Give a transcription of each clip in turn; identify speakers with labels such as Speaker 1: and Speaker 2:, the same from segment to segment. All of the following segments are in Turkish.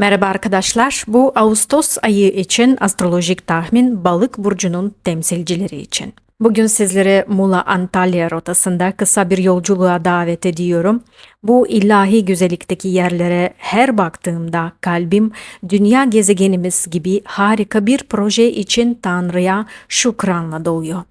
Speaker 1: Merhaba arkadaşlar. Bu Ağustos ayı için astrolojik tahmin Balık burcunun temsilcileri için. Bugün sizleri Muğla Antalya rotasında kısa bir yolculuğa davet ediyorum. Bu ilahi güzellikteki yerlere her baktığımda kalbim dünya gezegenimiz gibi harika bir proje için Tanrı'ya şükranla doğuyor.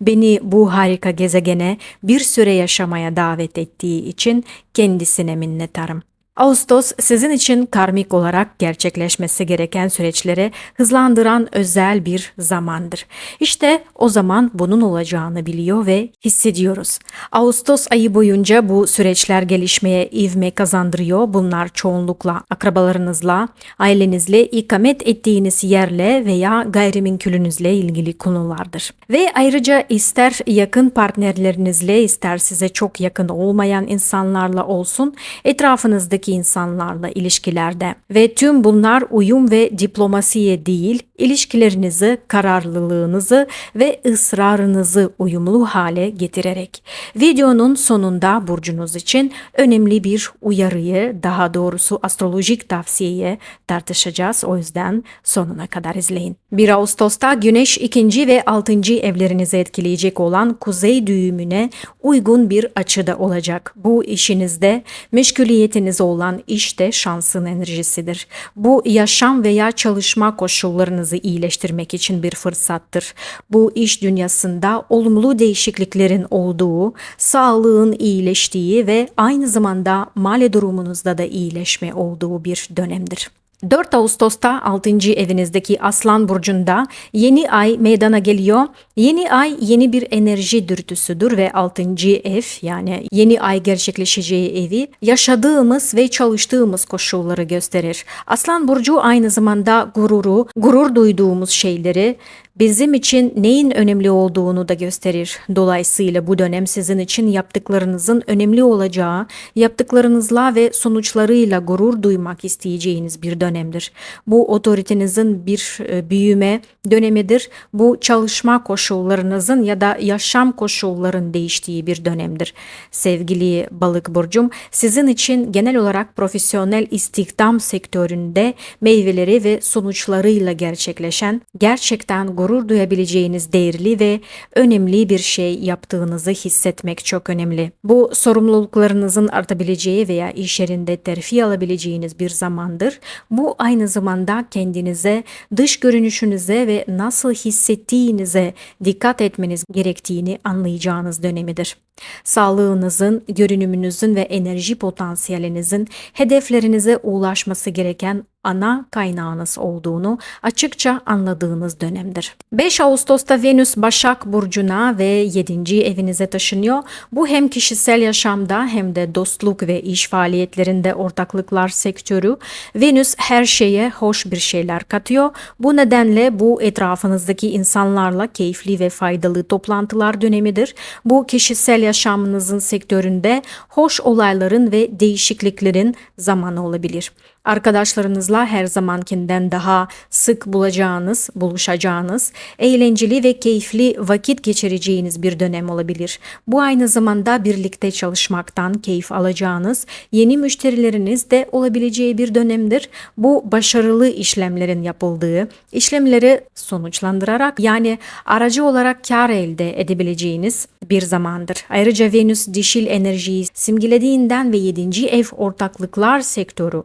Speaker 1: Beni bu harika gezegene bir süre yaşamaya davet ettiği için kendisine minnettarım. Ağustos sizin için karmik olarak gerçekleşmesi gereken süreçleri hızlandıran özel bir zamandır. İşte o zaman bunun olacağını biliyor ve hissediyoruz. Ağustos ayı boyunca bu süreçler gelişmeye ivme kazandırıyor. Bunlar çoğunlukla akrabalarınızla, ailenizle, ikamet ettiğiniz yerle veya gayrimenkulünüzle ilgili konulardır. Ve ayrıca ister yakın partnerlerinizle ister size çok yakın olmayan insanlarla olsun etrafınızdaki insanlarla ilişkilerde ve tüm bunlar uyum ve diplomasiye değil ilişkilerinizi, kararlılığınızı ve ısrarınızı uyumlu hale getirerek. Videonun sonunda burcunuz için önemli bir uyarıyı, daha doğrusu astrolojik tavsiyeyi tartışacağız. O yüzden sonuna kadar izleyin. 1 Ağustos'ta Güneş 2. ve 6. evlerinizi etkileyecek olan kuzey düğümüne uygun bir açıda olacak. Bu işinizde meşguliyetiniz olan işte şansın enerjisidir. Bu yaşam veya çalışma koşullarınızı iyileştirmek için bir fırsattır. Bu iş dünyasında olumlu değişikliklerin olduğu, sağlığın iyileştiği ve aynı zamanda mali durumunuzda da iyileşme olduğu bir dönemdir. 4 Ağustos'ta 6. evinizdeki Aslan Burcu'nda yeni ay meydana geliyor. Yeni ay yeni bir enerji dürtüsüdür ve 6. ev yani yeni ay gerçekleşeceği evi yaşadığımız ve çalıştığımız koşulları gösterir. Aslan Burcu aynı zamanda gururu, gurur duyduğumuz şeyleri, bizim için neyin önemli olduğunu da gösterir. Dolayısıyla bu dönem sizin için yaptıklarınızın önemli olacağı, yaptıklarınızla ve sonuçlarıyla gurur duymak isteyeceğiniz bir dönemdir. Bu otoritenizin bir e, büyüme dönemidir. Bu çalışma koşullarınızın ya da yaşam koşulların değiştiği bir dönemdir. Sevgili balık burcum, sizin için genel olarak profesyonel istihdam sektöründe meyveleri ve sonuçlarıyla gerçekleşen gerçekten gurur duyabileceğiniz değerli ve önemli bir şey yaptığınızı hissetmek çok önemli. Bu sorumluluklarınızın artabileceği veya iş yerinde terfi alabileceğiniz bir zamandır. Bu aynı zamanda kendinize, dış görünüşünüze ve nasıl hissettiğinize dikkat etmeniz gerektiğini anlayacağınız dönemidir. Sağlığınızın, görünümünüzün ve enerji potansiyelinizin hedeflerinize ulaşması gereken ana kaynağınız olduğunu açıkça anladığınız dönemdir. 5 Ağustos'ta Venüs Başak Burcu'na ve 7. evinize taşınıyor. Bu hem kişisel yaşamda hem de dostluk ve iş faaliyetlerinde ortaklıklar sektörü. Venüs her şeye hoş bir şeyler katıyor. Bu nedenle bu etrafınızdaki insanlarla keyifli ve faydalı toplantılar dönemidir. Bu kişisel yaşamınızın sektöründe hoş olayların ve değişikliklerin zamanı olabilir. Arkadaşlarınızla her zamankinden daha sık bulacağınız, buluşacağınız, eğlenceli ve keyifli vakit geçireceğiniz bir dönem olabilir. Bu aynı zamanda birlikte çalışmaktan keyif alacağınız, yeni müşterileriniz de olabileceği bir dönemdir. Bu başarılı işlemlerin yapıldığı, işlemleri sonuçlandırarak yani aracı olarak kar elde edebileceğiniz bir zamandır. Ayrıca Venüs dişil enerjiyi simgelediğinden ve 7. ev ortaklıklar sektörü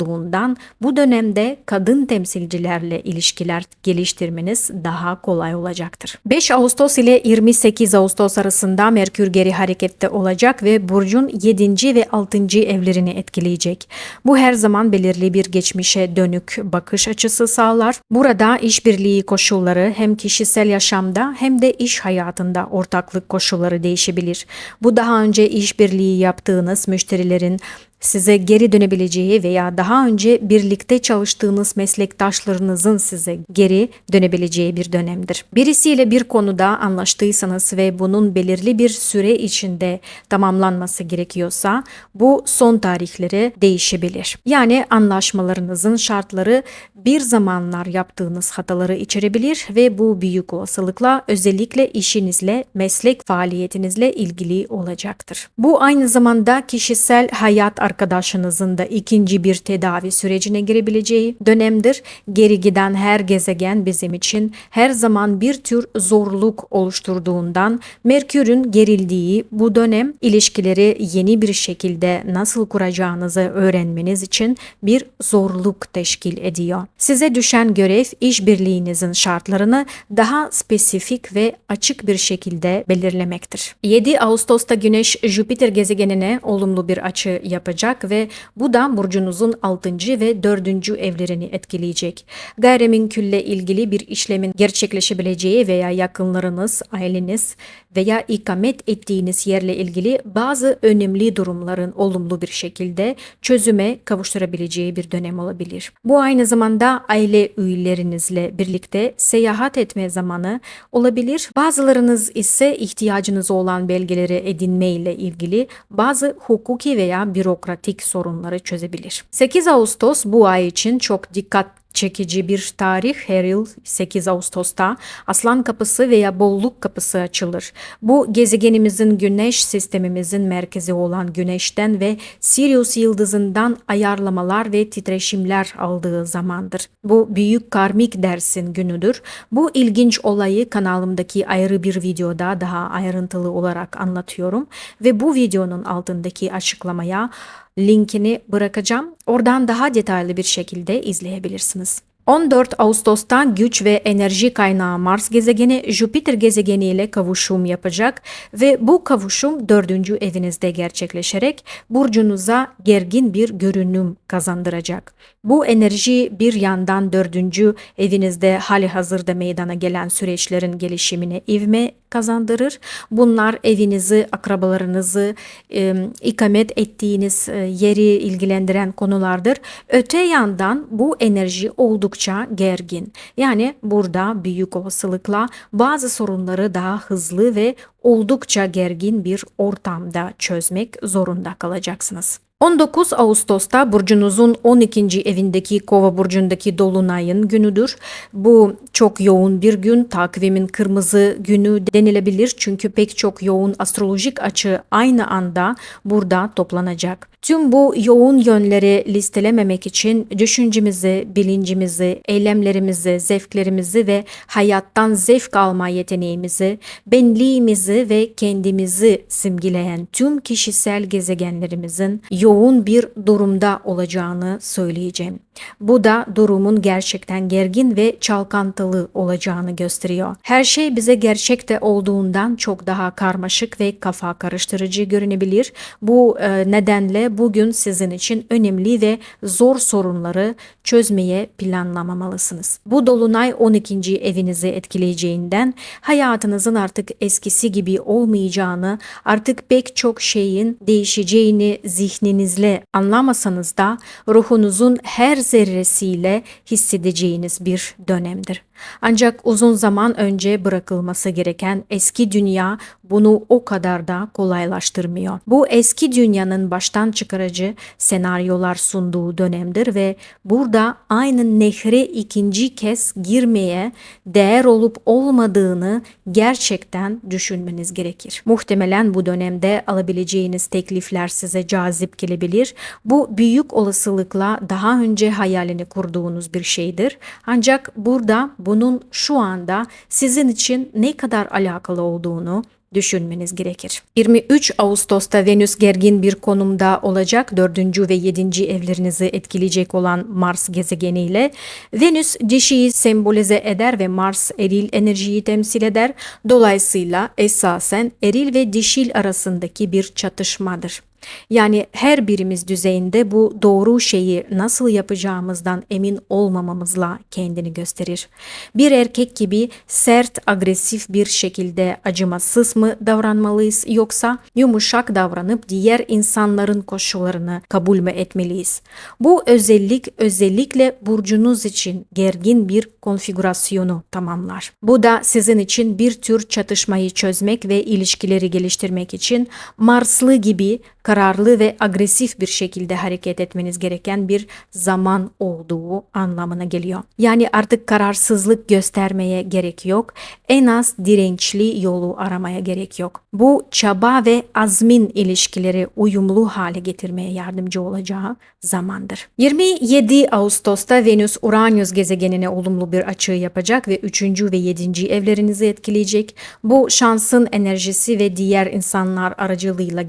Speaker 1: olduğundan bu dönemde kadın temsilcilerle ilişkiler geliştirmeniz daha kolay olacaktır. 5 Ağustos ile 28 Ağustos arasında Merkür geri harekette olacak ve burcun 7. ve 6. evlerini etkileyecek. Bu her zaman belirli bir geçmişe dönük bakış açısı sağlar. Burada işbirliği koşulları hem kişisel yaşamda hem de iş hayatında ortaklık koşulları değişebilir. Bu daha önce işbirliği yaptığınız müşterilerin size geri dönebileceği veya daha önce birlikte çalıştığınız meslektaşlarınızın size geri dönebileceği bir dönemdir. Birisiyle bir konuda anlaştıysanız ve bunun belirli bir süre içinde tamamlanması gerekiyorsa bu son tarihleri değişebilir. Yani anlaşmalarınızın şartları bir zamanlar yaptığınız hataları içerebilir ve bu büyük olasılıkla özellikle işinizle, meslek faaliyetinizle ilgili olacaktır. Bu aynı zamanda kişisel hayat arkadaşınızın da ikinci bir tedavi sürecine girebileceği dönemdir. Geri giden her gezegen bizim için her zaman bir tür zorluk oluşturduğundan Merkür'ün gerildiği bu dönem ilişkileri yeni bir şekilde nasıl kuracağınızı öğrenmeniz için bir zorluk teşkil ediyor. Size düşen görev işbirliğinizin şartlarını daha spesifik ve açık bir şekilde belirlemektir. 7 Ağustos'ta Güneş Jüpiter gezegenine olumlu bir açı yapacak ve bu da burcunuzun 6. ve 4. evlerini etkileyecek. Gayrimenkulle ilgili bir işlemin gerçekleşebileceği veya yakınlarınız, aileniz veya ikamet ettiğiniz yerle ilgili bazı önemli durumların olumlu bir şekilde çözüme kavuşturabileceği bir dönem olabilir. Bu aynı zamanda aile üyelerinizle birlikte seyahat etme zamanı olabilir. Bazılarınız ise ihtiyacınız olan belgeleri edinme ile ilgili bazı hukuki veya bürokratik sorunları çözebilir. 8 Ağustos bu ay için çok dikkat çekici bir tarih her yıl 8 Ağustos'ta Aslan Kapısı veya Bolluk Kapısı açılır. Bu gezegenimizin güneş sistemimizin merkezi olan güneşten ve Sirius yıldızından ayarlamalar ve titreşimler aldığı zamandır. Bu büyük karmik dersin günüdür. Bu ilginç olayı kanalımdaki ayrı bir videoda daha ayrıntılı olarak anlatıyorum ve bu videonun altındaki açıklamaya linkini bırakacağım. Oradan daha detaylı bir şekilde izleyebilirsiniz. 14 Ağustos'ta güç ve enerji kaynağı Mars gezegeni Jüpiter gezegeni ile kavuşum yapacak ve bu kavuşum dördüncü evinizde gerçekleşerek burcunuza gergin bir görünüm kazandıracak. Bu enerji bir yandan dördüncü evinizde hali hazırda meydana gelen süreçlerin gelişimine ivme kazandırır. Bunlar evinizi, akrabalarınızı, e, ikamet ettiğiniz e, yeri ilgilendiren konulardır. Öte yandan bu enerji oldukça gergin. Yani burada büyük olasılıkla bazı sorunları daha hızlı ve oldukça gergin bir ortamda çözmek zorunda kalacaksınız. 19 Ağustos'ta burcunuzun 12. evindeki Kova burcundaki dolunayın günüdür. Bu çok yoğun bir gün, takvimin kırmızı günü denilebilir çünkü pek çok yoğun astrolojik açı aynı anda burada toplanacak. Tüm bu yoğun yönleri listelememek için düşüncemizi, bilincimizi, eylemlerimizi, zevklerimizi ve hayattan zevk alma yeteneğimizi, benliğimizi ve kendimizi simgeleyen tüm kişisel gezegenlerimizin yoğun bir durumda olacağını söyleyeceğim. Bu da durumun gerçekten gergin ve çalkantılı olacağını gösteriyor. Her şey bize gerçekte olduğundan çok daha karmaşık ve kafa karıştırıcı görünebilir. Bu e, nedenle bugün sizin için önemli ve zor sorunları çözmeye planlamamalısınız. Bu dolunay 12. evinizi etkileyeceğinden hayatınızın artık eskisi gibi olmayacağını, artık pek çok şeyin değişeceğini zihninizle anlamasanız da ruhunuzun her zerresiyle hissedeceğiniz bir dönemdir. Ancak uzun zaman önce bırakılması gereken eski dünya bunu o kadar da kolaylaştırmıyor. Bu eski dünyanın baştan çıkarıcı senaryolar sunduğu dönemdir ve burada aynı nehre ikinci kez girmeye değer olup olmadığını gerçekten düşünmeniz gerekir. Muhtemelen bu dönemde alabileceğiniz teklifler size cazip gelebilir. Bu büyük olasılıkla daha önce hayalini kurduğunuz bir şeydir. Ancak burada bu bunun şu anda sizin için ne kadar alakalı olduğunu düşünmeniz gerekir. 23 Ağustos'ta Venüs gergin bir konumda olacak 4. ve 7. evlerinizi etkileyecek olan Mars gezegeniyle. Venüs dişiyi sembolize eder ve Mars eril enerjiyi temsil eder. Dolayısıyla esasen eril ve dişil arasındaki bir çatışmadır. Yani her birimiz düzeyinde bu doğru şeyi nasıl yapacağımızdan emin olmamamızla kendini gösterir. Bir erkek gibi sert, agresif bir şekilde acımasız mı davranmalıyız yoksa yumuşak davranıp diğer insanların koşullarını kabul mü etmeliyiz? Bu özellik özellikle burcunuz için gergin bir konfigürasyonu tamamlar. Bu da sizin için bir tür çatışmayı çözmek ve ilişkileri geliştirmek için Marslı gibi kararlı ve agresif bir şekilde hareket etmeniz gereken bir zaman olduğu anlamına geliyor. Yani artık kararsızlık göstermeye gerek yok. En az dirençli yolu aramaya gerek yok. Bu çaba ve azmin ilişkileri uyumlu hale getirmeye yardımcı olacağı zamandır. 27 Ağustos'ta Venüs Uranüs gezegenine olumlu bir açı yapacak ve 3. ve 7. evlerinizi etkileyecek. Bu şansın enerjisi ve diğer insanlar aracılığıyla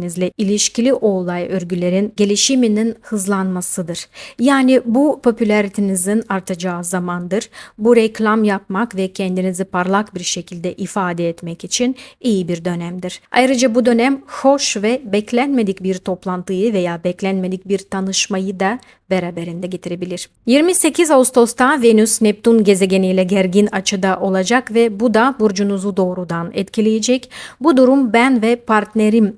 Speaker 1: gerçekleştirmenizle ilişkili olay örgülerin gelişiminin hızlanmasıdır. Yani bu popülaritenizin artacağı zamandır. Bu reklam yapmak ve kendinizi parlak bir şekilde ifade etmek için iyi bir dönemdir. Ayrıca bu dönem hoş ve beklenmedik bir toplantıyı veya beklenmedik bir tanışmayı da beraberinde getirebilir. 28 Ağustos'ta Venüs Neptün gezegeniyle gergin açıda olacak ve bu da burcunuzu doğrudan etkileyecek. Bu durum ben ve partnerim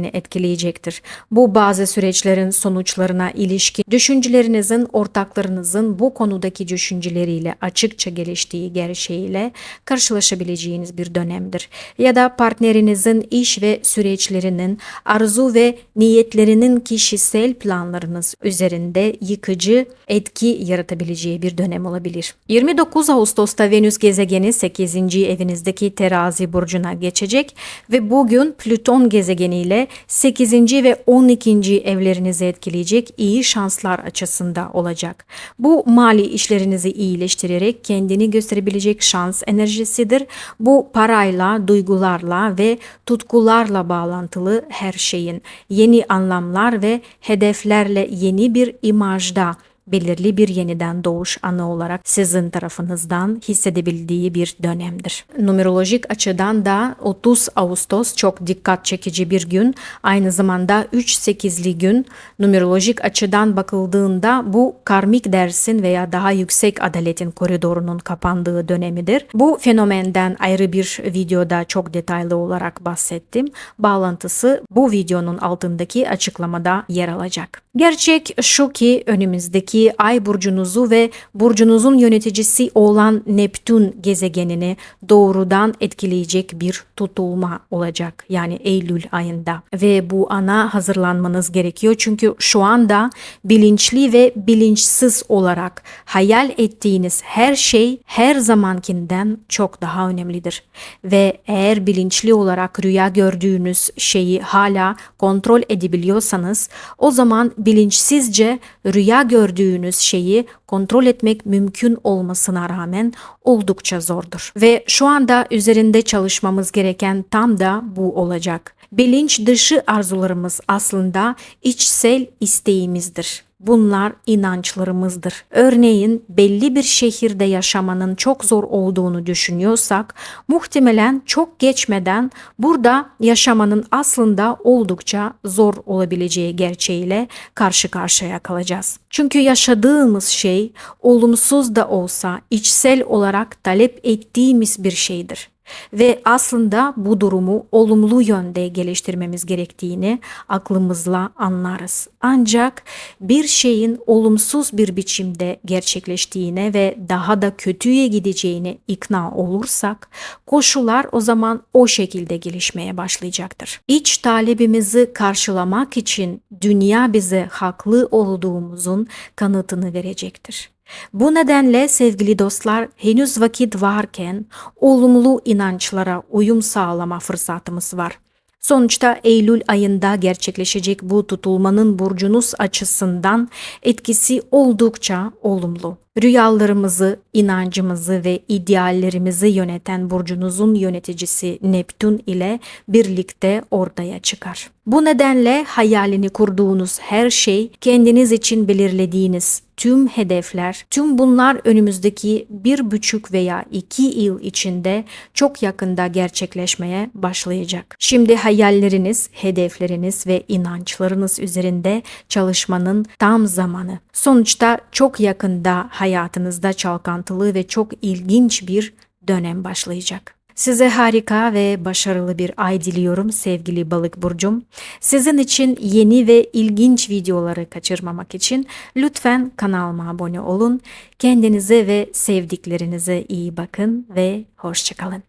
Speaker 1: eksenini etkileyecektir. Bu bazı süreçlerin sonuçlarına ilişkin düşüncelerinizin ortaklarınızın bu konudaki düşünceleriyle açıkça geliştiği gerçeğiyle karşılaşabileceğiniz bir dönemdir. Ya da partnerinizin iş ve süreçlerinin arzu ve niyetlerinin kişisel planlarınız üzerinde yıkıcı etki yaratabileceği bir dönem olabilir. 29 Ağustos'ta Venüs gezegeni 8. evinizdeki terazi burcuna geçecek ve bugün Plüton gezegeniyle 8. ve 12. evlerinizi etkileyecek iyi şanslar açısında olacak. Bu mali işlerinizi iyileştirerek kendini gösterebilecek şans enerjisidir. Bu parayla, duygularla ve tutkularla bağlantılı her şeyin yeni anlamlar ve hedeflerle yeni bir imajda belirli bir yeniden doğuş anı olarak sizin tarafınızdan hissedebildiği bir dönemdir. Numerolojik açıdan da 30 Ağustos çok dikkat çekici bir gün. Aynı zamanda 3-8'li gün numerolojik açıdan bakıldığında bu karmik dersin veya daha yüksek adaletin koridorunun kapandığı dönemidir. Bu fenomenden ayrı bir videoda çok detaylı olarak bahsettim. Bağlantısı bu videonun altındaki açıklamada yer alacak. Gerçek şu ki önümüzdeki ay burcunuzu ve burcunuzun yöneticisi olan Neptün gezegenini doğrudan etkileyecek bir tutulma olacak. Yani Eylül ayında ve bu ana hazırlanmanız gerekiyor çünkü şu anda bilinçli ve bilinçsiz olarak hayal ettiğiniz her şey her zamankinden çok daha önemlidir. Ve eğer bilinçli olarak rüya gördüğünüz şeyi hala kontrol edebiliyorsanız o zaman bilinçsizce rüya gördüğünüz şeyi kontrol etmek mümkün olmasına rağmen oldukça zordur. Ve şu anda üzerinde çalışmamız gereken tam da bu olacak. Bilinç dışı arzularımız aslında içsel isteğimizdir. Bunlar inançlarımızdır. Örneğin belli bir şehirde yaşamanın çok zor olduğunu düşünüyorsak muhtemelen çok geçmeden burada yaşamanın aslında oldukça zor olabileceği gerçeğiyle karşı karşıya kalacağız. Çünkü yaşadığımız şey olumsuz da olsa içsel olarak talep ettiğimiz bir şeydir ve aslında bu durumu olumlu yönde geliştirmemiz gerektiğini aklımızla anlarız. Ancak bir şeyin olumsuz bir biçimde gerçekleştiğine ve daha da kötüye gideceğine ikna olursak koşullar o zaman o şekilde gelişmeye başlayacaktır. İç talebimizi karşılamak için dünya bize haklı olduğumuzun kanıtını verecektir. Bu nedenle sevgili dostlar henüz vakit varken olumlu inançlara uyum sağlama fırsatımız var. Sonuçta Eylül ayında gerçekleşecek bu tutulmanın burcunuz açısından etkisi oldukça olumlu. Rüyalarımızı, inancımızı ve ideallerimizi yöneten burcunuzun yöneticisi Neptün ile birlikte ortaya çıkar. Bu nedenle hayalini kurduğunuz her şey, kendiniz için belirlediğiniz tüm hedefler, tüm bunlar önümüzdeki bir buçuk veya iki yıl içinde çok yakında gerçekleşmeye başlayacak. Şimdi hayalleriniz, hedefleriniz ve inançlarınız üzerinde çalışmanın tam zamanı. Sonuçta çok yakında hayatınızda çalkantılı ve çok ilginç bir dönem başlayacak. Size harika ve başarılı bir ay diliyorum sevgili balık burcum. Sizin için yeni ve ilginç videoları kaçırmamak için lütfen kanalıma abone olun. Kendinize ve sevdiklerinize iyi bakın ve hoşçakalın.